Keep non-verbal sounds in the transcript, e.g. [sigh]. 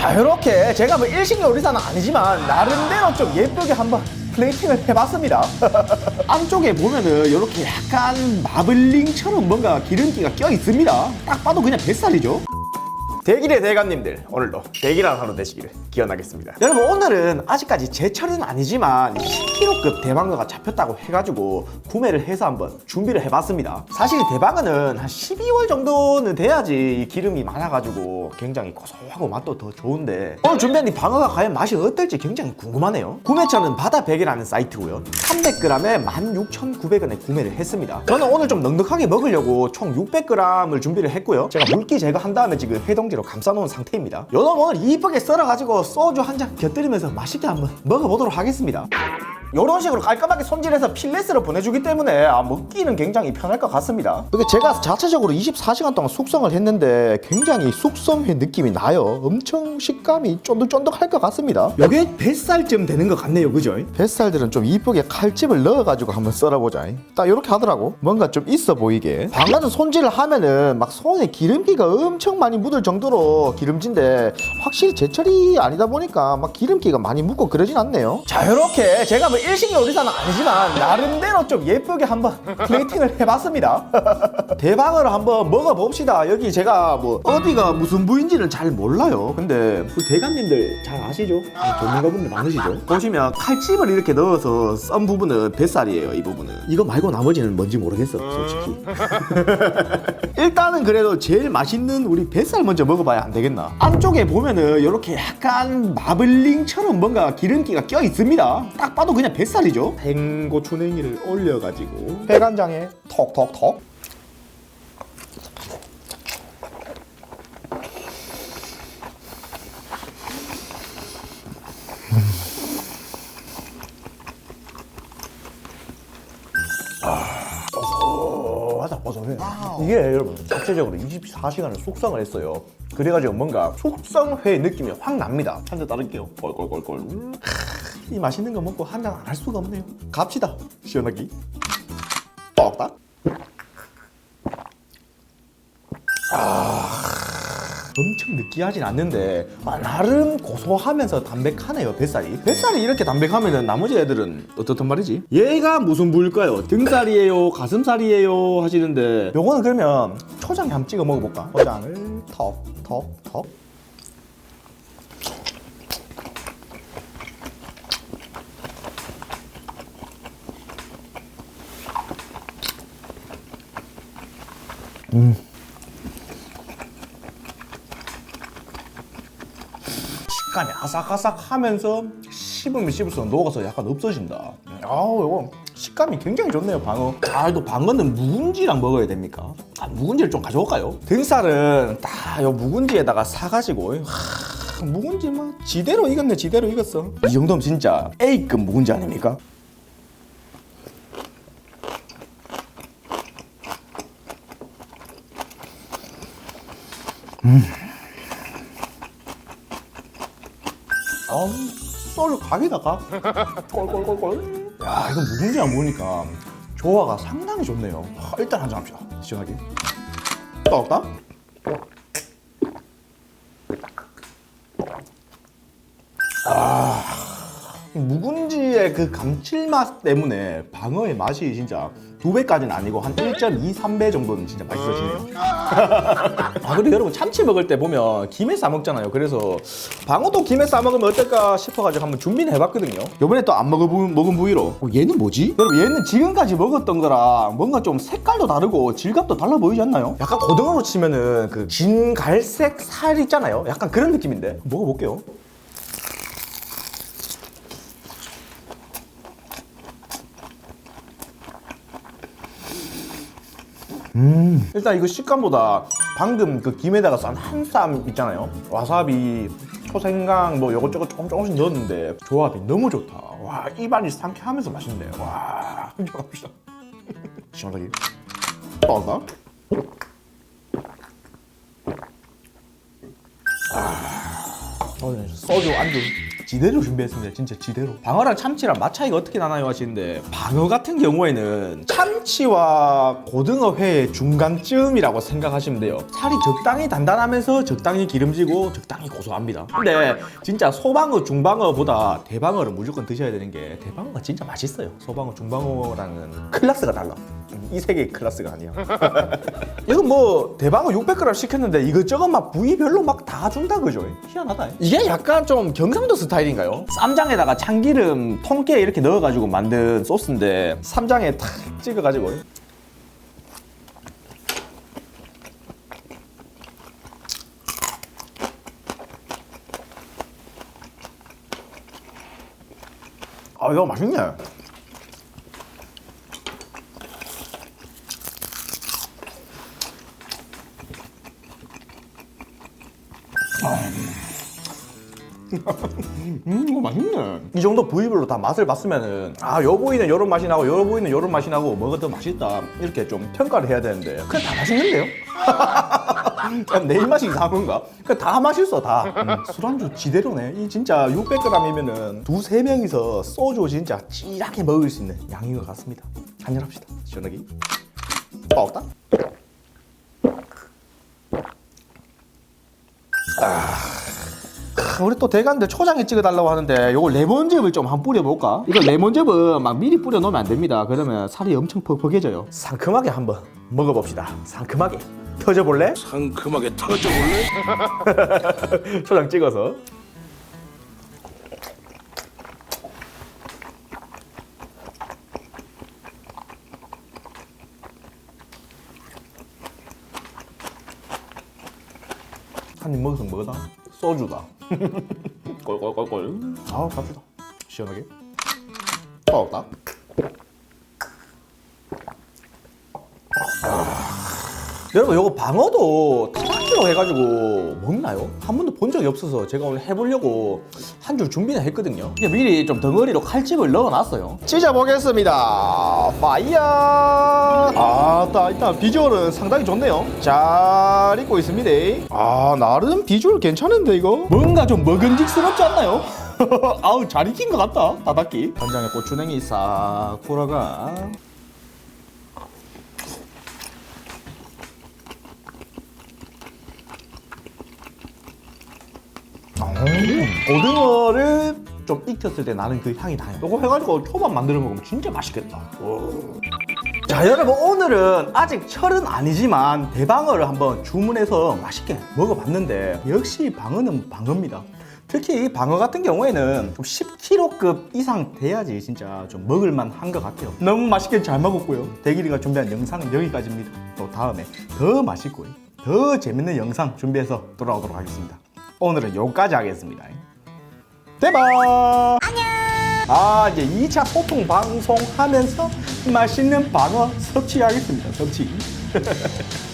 자 이렇게 제가 뭐 일식 요리사는 아니지만 나름대로 좀 예쁘게 한번 [laughs] 플레이팅을 해봤습니다. [laughs] 안쪽에 보면은 이렇게 약간 마블링처럼 뭔가 기름기가 껴 있습니다. 딱 봐도 그냥 뱃살이죠 대길의 대감님들 오늘도 대길한 하루 되시기를 기원하겠습니다. 여러분 오늘은 아직까지 제철은 아니지만 10kg급 대방어가 잡혔다고 해가지고 구매를 해서 한번 준비를 해봤습니다. 사실 대방어는 한 12월 정도는 돼야지 이 기름이 많아가지고 굉장히 고소하고 맛도 더 좋은데 오늘 준비한 이 방어가 과연 맛이 어떨지 굉장히 궁금하네요. 구매처는 바다백이라는 사이트고요. 300g에 16,900원에 구매를 했습니다. 저는 오늘 좀 넉넉하게 먹으려고 총 600g을 준비를 했고요. 제가 물기 제거한 다음에 지금 해동 지로 감싸놓은 상태입니다. 요놈 오늘 이쁘게 썰어가지고 소주 한 잔 곁들이면서 맛있게 한번 먹어보도록 하겠습니다 이런 식으로 깔끔하게 손질해서 필렛으로 보내주기 때문에 아, 먹기는 굉장히 편할 것 같습니다. 이게 제가 자체적으로 24시간 동안 숙성을 했는데 굉장히 숙성회 느낌이 나요. 엄청 식감이 쫀득쫀득할 것 같습니다. 이게 뱃살쯤 되는 것 같네요, 그죠? 뱃살들은 좀 이쁘게 칼집을 넣어가지고 한번 썰어보자. 딱 이렇게 하더라고. 뭔가 좀 있어 보이게. 방어는 손질을 하면은 막 손에 기름기가 엄청 많이 묻을 정도로 기름진데 확실히 제철이 아니다 보니까 막 기름기가 많이 묻고 그러진 않네요. 자, 이렇게 제가 뭐 일식 요리사는 아니지만 나름대로 좀 예쁘게 한번 플레이팅을 해봤습니다. [laughs] 대방어를 한번 먹어봅시다. 여기 제가 뭐 어디가 무슨 부인지는 잘 몰라요. 근데 우리 대감님들 잘 아시죠? 전문가분들 많으시죠? 보시면 칼집을 이렇게 넣어서 썬 부분은 뱃살이에요. 이 부분은. 이거 말고 나머지는 뭔지 모르겠어. 솔직히. [laughs] 일단은 그래도 제일 맛있는 우리 뱃살 먼저 먹어봐야 안 되겠나? 안쪽에 보면은 이렇게 약간 마블링처럼 뭔가 기름기가 껴 있습니다. 딱 봐도 그냥 뱃살이죠. 생고추 냉이를 올려가지고 회간장에 톡톡톡. 바삭 바삭해. 이게 여러분 자체적으로 24시간을 숙성을 했어요. 그래가지고 뭔가 숙성회 느낌이 확 납니다. 한잔 따를게요. 꼴꼴꼴꼴. 이 맛있는 거 먹고 한잔 안 할 수가 없네요. 갑시다. 시원하기. 뻑딱. 엄청 느끼하진 않는데 아, 나름 고소하면서 담백하네요 뱃살이 뱃살이 이렇게 담백하면 나머지 애들은 어떻단 말이지? 얘가 무슨 부일까요? 등살이에요? 가슴살이에요? 하시는데 요거는 그러면 초장에 한번 찍어 먹어볼까? 초장을 턱 턱 턱 식감이 아삭아삭하면서 씹으면 씹을수록 녹아서 약간 없어진다. 아우 이거 식감이 굉장히 좋네요 방어. 아또 방어는 묵은지랑 먹어야 됩니까? 아, 묵은지를 좀 가져올까요? 등살은 다요 묵은지에다가 사가지고 하, 묵은지 뭐 지대로 익었네 지대로 익었어. 이 정도면 진짜 A급 묵은지 아닙니까? 아, 썰 각에다가 [laughs] 꼴꼴꼴꼴. 야, 이거 묵은지 안 먹으니까 조화가 상당히 좋네요. 아, 일단 한 잔 합시다. 시원하게. 떡다. 아, 묵은지의 그 감칠맛 때문에 방어의 맛이 진짜 두 배까지는 아니고 한 1.2, 3배 정도는 진짜 맛있어지네요. [laughs] 아 그리고 여러분 참치 먹을 때 보면 김에 싸 먹잖아요. 그래서 방어도 김에 싸 먹으면 어떨까 싶어가지고 한번 준비는 해봤거든요. 이번에 또 안 먹어본 먹은 부위로. 어, 얘는 뭐지? 여러분 얘는 지금까지 먹었던 거랑 뭔가 좀 색깔도 다르고 질감도 달라 보이지 않나요? 약간 고등어로 치면은 그 진갈색 살 있잖아요. 약간 그런 느낌인데 먹어볼게요. 일단 이거 식감보다 방금 그 김에다가 싼 한 쌈 있잖아요. 와사비, 초생강 뭐 이것저것 조금 조금씩 넣었는데 조합이 너무 좋다. 와 입안이 상쾌하면서 맛있네. 와 인정합시다. [laughs] 시원하게. 뻔다. 아, 오늘 소주 안주 지대로 준비했습니다. 진짜 지대로. 방어랑 참치랑 맛 차이가 어떻게 나나요 하시는데 방어 같은 경우에는 참치와 고등어 회의 중간쯤이라고 생각하시면 돼요. 살이 적당히 단단하면서 적당히 기름지고 적당히 고소합니다. 근데 진짜 소방어 중방어보다 대방어를 무조건 드셔야 되는 게 대방어가 진짜 맛있어요. 소방어 중방어랑은 클래스가 달라. 이 세계의 클래스가 아니야. [laughs] 이거 뭐 대방어 600g 시켰는데 이것저것 막 부위별로 막 다 준다 그죠? 희한하다. 이게 약간 좀 경상도 스타일인가요? 쌈장에다가 참기름 통깨 이렇게 넣어가지고 만든 소스인데 쌈장에 탁 찍어가지고 아 이거 맛있네. 음, 이거 맛있네. 이 정도 부위별로 다 맛을 봤으면은 아, 요 부위는 요런 맛이 나고 요 부위는 요런 맛이 나고 뭐가 더 맛있다 이렇게 좀 평가를 해야 되는데 그냥 다 맛있는데요? [laughs] 내 입맛이 이상한가? 그냥 다 맛있어 다. 음, 술안주 지대로네. 이 진짜 600g이면은 두세 명이서 소주 진짜 찌하게 먹을 수 있는 양인 것 같습니다. 한잔 합시다. 시원하게. 빡다. 아, 우리 또 대간데 초장에 찍어달라고 하는데 요거 레몬즙을 좀 한번 뿌려볼까? 이거 레몬즙은 막 미리 뿌려놓으면 안 됩니다. 그러면 살이 엄청 퍽퍽해져요. 상큼하게 한번 먹어봅시다. 상큼하게. 터져볼래? 상큼하게 터져볼래? [laughs] 초장 찍어서. 한 입 먹으면 뭐다? 소주다. 꼴꼴꼴꼴. 아, 갑시다. 시원하게. 먹었다. 여러분 요거 방어도 타 박기로 해가지고 먹나요? 한 번도 본 적이 없어서 제가 오늘 해보려고 한 줄 준비는 했거든요. 미리 좀 덩어리로 칼집을 넣어놨어요. 찢어보겠습니다. 파이어! 아따 일단 비주얼은 상당히 좋네요. 잘 익고 있습니다. 아 나름 비주얼 괜찮은데 이거? 뭔가 좀 먹음직스럽지 않나요? [laughs] 아우 잘 익힌 것 같다 다닥기 간장에 고추냉이 싹 풀어가 고등어를 좀 익혔을 때 나는 그 향이 나요. 이거 해가지고 초밥 만들어 먹으면 진짜 맛있겠다. 자 여러분 오늘은 아직 철은 아니지만 대방어를 한번 주문해서 맛있게 먹어봤는데 역시 방어는 방어입니다. 특히 이 방어 같은 경우에는 좀 10kg급 이상 돼야지 진짜 좀 먹을만 한 것 같아요. 너무 맛있게 잘 먹었고요. 대길이가 준비한 영상은 여기까지입니다. 또 다음에 더 맛있고 더 재밌는 영상 준비해서 돌아오도록 하겠습니다. 오늘은 여기까지 하겠습니다. 대박! 안녕! 아, 이제 2차 소통 방송하면서 맛있는 방어 섭취하겠습니다. 섭취. [laughs]